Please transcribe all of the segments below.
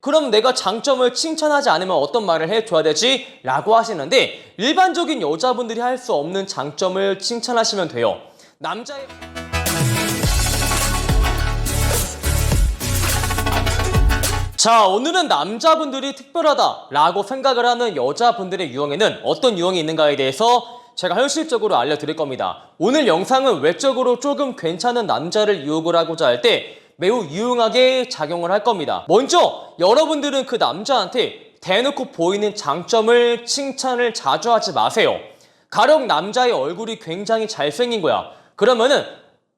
그럼 내가 장점을 칭찬하지 않으면 어떤 말을 해줘야 되지? 라고 하시는데 일반적인 여자분들이 할 수 없는 장점을 칭찬하시면 돼요. 남자의 자, 오늘은 남자분들이 특별하다 라고 생각을 하는 여자분들의 유형에는 어떤 유형이 있는가에 대해서 제가 현실적으로 알려드릴 겁니다. 오늘 영상은 외적으로 조금 괜찮은 남자를 유혹을 하고자 할 때 매우 유용하게 작용을 할 겁니다. 먼저 여러분들은 그 남자한테 대놓고 보이는 장점을 칭찬을 자주 하지 마세요. 가령 남자의 얼굴이 굉장히 잘생긴 거야. 그러면은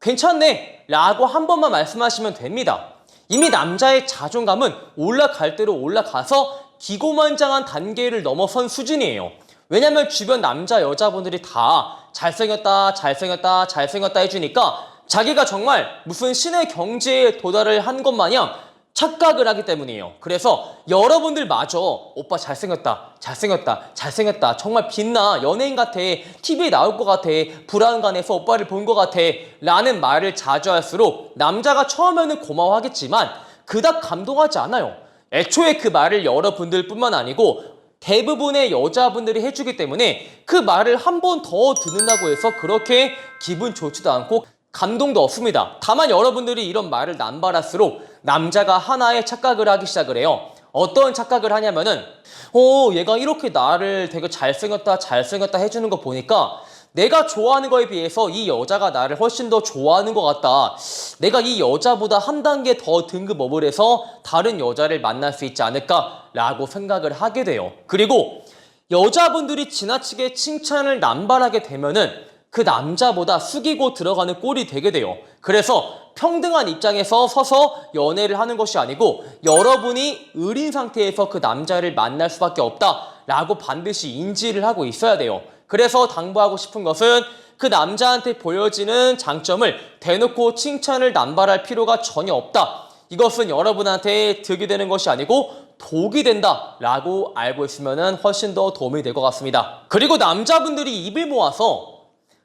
괜찮네 라고 한 번만 말씀하시면 됩니다. 이미 남자의 자존감은 올라갈 대로 올라가서 기고만장한 단계를 넘어선 수준이에요. 왜냐면 주변 남자 여자분들이 다 잘생겼다 잘생겼다 잘생겼다 해주니까 자기가 정말 무슨 신의 경지에 도달을 한 것 마냥 착각을 하기 때문이에요. 그래서 여러분들 마저 오빠 잘생겼다, 잘생겼다, 잘생겼다, 정말 빛나, 연예인 같아, TV에 나올 것 같아, 불안간에서 오빠를 본 것 같아, 라는 말을 자주 할수록 남자가 처음에는 고마워하겠지만 그닥 감동하지 않아요. 애초에 그 말을 여러분들 뿐만 아니고 대부분의 여자분들이 해주기 때문에 그 말을 한 번 더 듣는다고 해서 그렇게 기분 좋지도 않고 감동도 없습니다. 다만 여러분들이 이런 말을 남발할수록 남자가 하나의 착각을 하기 시작을 해요. 어떤 착각을 하냐면은 어 얘가 이렇게 나를 되게 잘생겼다 잘생겼다 해주는 거 보니까 내가 좋아하는 거에 비해서 이 여자가 나를 훨씬 더 좋아하는 것 같다. 내가 이 여자보다 한 단계 더 등급 업을 해서 다른 여자를 만날 수 있지 않을까라고 생각을 하게 돼요. 그리고 여자분들이 지나치게 칭찬을 남발하게 되면은 그 남자보다 숙이고 들어가는 꼴이 되게 돼요. 그래서 평등한 입장에서 서서 연애를 하는 것이 아니고 여러분이 의린 상태에서 그 남자를 만날 수밖에 없다라고 반드시 인지를 하고 있어야 돼요. 그래서 당부하고 싶은 것은 그 남자한테 보여지는 장점을 대놓고 칭찬을 남발할 필요가 전혀 없다. 이것은 여러분한테 득이 되는 것이 아니고 독이 된다라고 알고 있으면 훨씬 더 도움이 될 것 같습니다. 그리고 남자분들이 입을 모아서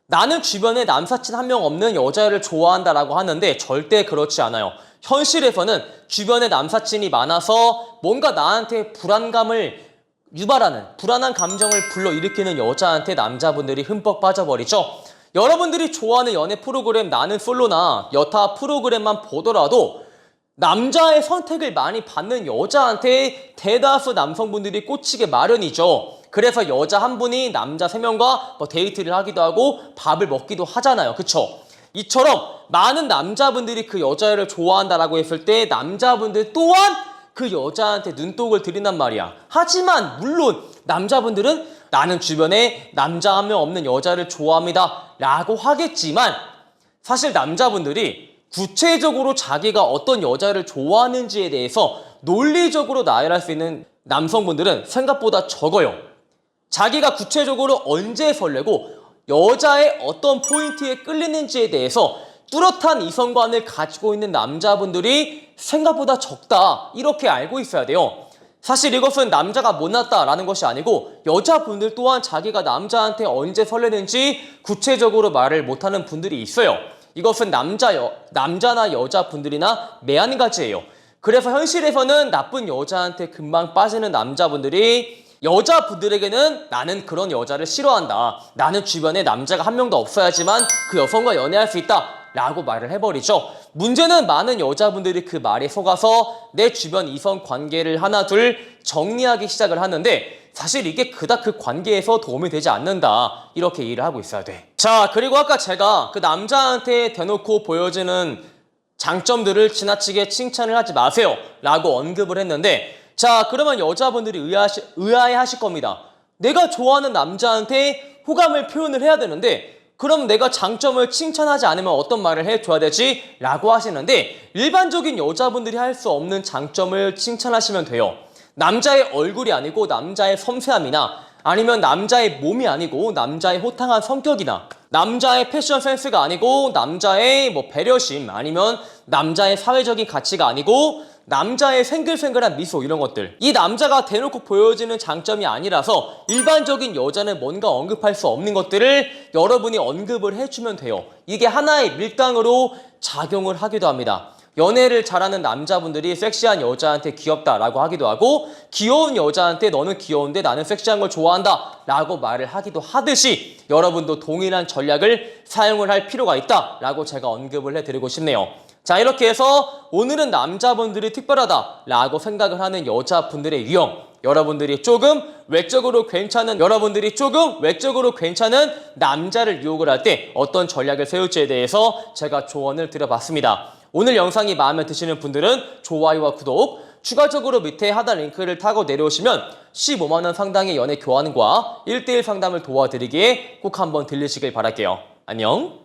나는 주변에 남사친 한 명 없는 여자를 좋아한다라고 하는데 절대 그렇지 않아요. 현실에서는 주변에 남사친이 많아서 뭔가 나한테 불안감을 유발하는 불안한 감정을 불러일으키는 여자한테 남자분들이 흠뻑 빠져버리죠. 여러분들이 좋아하는 연애 프로그램 나는 솔로나 여타 프로그램만 보더라도 남자의 선택을 많이 받는 여자한테 대다수 남성분들이 꽂히게 마련이죠. 그래서 여자 한 분이 남자 세 명과 뭐 데이트를 하기도 하고 밥을 먹기도 하잖아요. 그쵸? 이처럼 많은 남자분들이 그 여자를 좋아한다라고 했을 때 남자분들 또한 그 여자한테 눈독을 들인단 말이야. 하지만 물론 남자분들은 나는 주변에 남자 한 명 없는 여자를 좋아합니다. 라고 하겠지만 사실 남자분들이 구체적으로 자기가 어떤 여자를 좋아하는지에 대해서 논리적으로 나열할 수 있는 남성분들은 생각보다 적어요. 자기가 구체적으로 언제 설레고 여자의 어떤 포인트에 끌리는지에 대해서 뚜렷한 이성관을 가지고 있는 남자분들이 생각보다 적다. 이렇게 알고 있어야 돼요. 사실 이것은 남자가 못났다라는 것이 아니고 여자분들 또한 자기가 남자한테 언제 설레는지 구체적으로 말을 못하는 분들이 있어요. 이것은 남자 여, 남자나 여자분들이나 매한가지예요. 그래서 현실에서는 나쁜 여자한테 금방 빠지는 남자분들이 여자분들에게는 나는 그런 여자를 싫어한다. 나는 주변에 남자가 한 명도 없어야지만 그 여성과 연애할 수 있다. 라고 말을 해버리죠. 문제는 많은 여자분들이 그 말에 속아서 내 주변 이성 관계를 하나 둘 정리하기 시작을 하는데 사실 이게 그닥 그 관계에서 도움이 되지 않는다. 이렇게 이해를 하고 있어야 돼. 자, 그리고 아까 제가 그 남자한테 대놓고 보여지는 장점들을 지나치게 칭찬을 하지 마세요. 라고 언급을 했는데 자, 그러면 여자분들이 의아하시, 의아해 하실 겁니다. 내가 좋아하는 남자한테 호감을 표현을 해야 되는데 그럼 내가 장점을 칭찬하지 않으면 어떤 말을 해줘야 되지? 라고 하시는데 일반적인 여자분들이 할 수 없는 장점을 칭찬하시면 돼요. 남자의 얼굴이 아니고 남자의 섬세함이나 아니면 남자의 몸이 아니고 남자의 호탕한 성격이나 남자의 패션 센스가 아니고 남자의 뭐 배려심 아니면 남자의 사회적인 가치가 아니고 남자의 생글생글한 미소 이런 것들. 이 남자가 대놓고 보여지는 장점이 아니라서 일반적인 여자는 뭔가 언급할 수 없는 것들을 여러분이 언급을 해주면 돼요. 이게 하나의 밀당으로 작용을 하기도 합니다. 연애를 잘하는 남자분들이 섹시한 여자한테 귀엽다라고 하기도 하고 귀여운 여자한테 너는 귀여운데 나는 섹시한 걸 좋아한다 라고 말을 하기도 하듯이 여러분도 동일한 전략을 사용을 할 필요가 있다라고 제가 언급을 해드리고 싶네요. 자 이렇게 해서 오늘은 남자분들이 특별하다라고 생각을 하는 여자분들의 유형 여러분들이 조금 외적으로 괜찮은 여러분들이 조금 외적으로 괜찮은 남자를 유혹을 할 때 어떤 전략을 세울지에 대해서 제가 조언을 드려봤습니다. 오늘 영상이 마음에 드시는 분들은 좋아요와 구독 추가적으로 밑에 하단 링크를 타고 내려오시면 15만원 상당의 연애 교환과 1대1 상담을 도와드리기에 꼭 한번 들리시길 바랄게요. 안녕